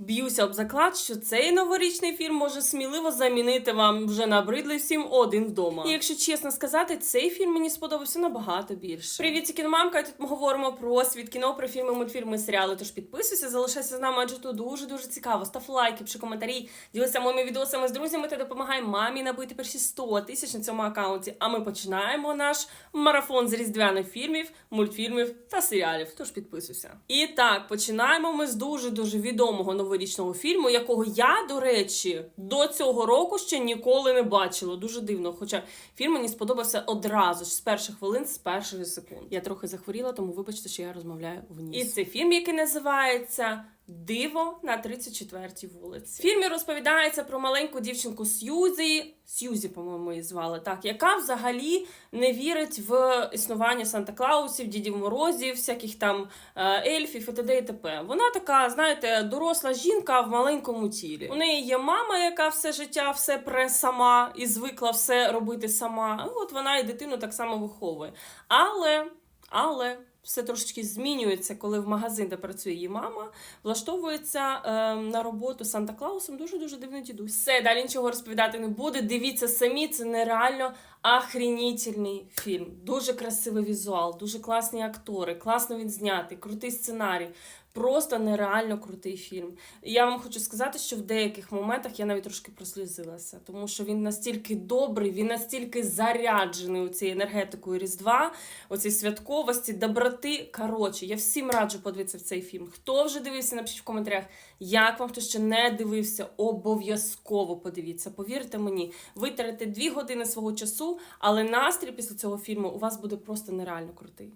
Б'юся об заклад, що цей новорічний фільм може сміливо замінити вам вже набридлий всім один вдома. І якщо чесно сказати, цей фільм мені сподобався набагато більше. Привіт, кіномамка. Тут ми говоримо про світ кіно, про фільми, мультфільми, серіали. Тож підписуйся, залишайся з нами, адже тут дуже дуже цікаво. Став лайки, пиши коментарі, ділися моїми відосами з друзями та допомагай мамі набити перші 100 тисяч на цьому аккаунті. А ми починаємо наш марафон з різдвяних фільмів, мультфільмів та серіалів. Тож підписуйся. І так, починаємо ми з дуже дуже відомого новорічного фільму, якого я, до речі, до цього року ще ніколи не бачила. Дуже дивно. Хоча фільм мені сподобався одразу ж з перших хвилин, з перших секунд. Я трохи захворіла, тому вибачте, що я розмовляю в ніс. І це фільм, який називається. Диво на 34-й вулиці. В фільмі розповідається про маленьку дівчинку Сьюзі, Сьюзі, по-моєму, її звали, так, яка взагалі не вірить в існування Санта Клаусів, Дідів Морозів, всяких там е, ельфів і т.д. і т.п. Вона така, знаєте, доросла жінка в маленькому тілі. У неї є мама, яка все життя все пре сама і звикла все робити сама. От вона і дитину так само виховує. Але, але. Все трошечки змінюється, коли в магазин, де працює її мама, влаштовується е, на роботу Санта Клаусом дуже дуже дивний дідусь. Все далі нічого розповідати не буде. Дивіться самі, це нереально ахренітельний фільм. Дуже красивий візуал, дуже класні актори, класно він знятий, крутий сценарій. Просто нереально крутий фільм. І я вам хочу сказати, що в деяких моментах я навіть трошки прослізилася, тому що він настільки добрий, він настільки заряджений у цією енергетикою Різдва, оцій святковості, доброти. Коротше, я всім раджу подивитися в цей фільм. Хто вже дивився, напишіть в коментарях, як вам хто ще не дивився, обов'язково подивіться. Повірте мені, витратите дві години свого часу, але настрій після цього фільму у вас буде просто нереально крутий.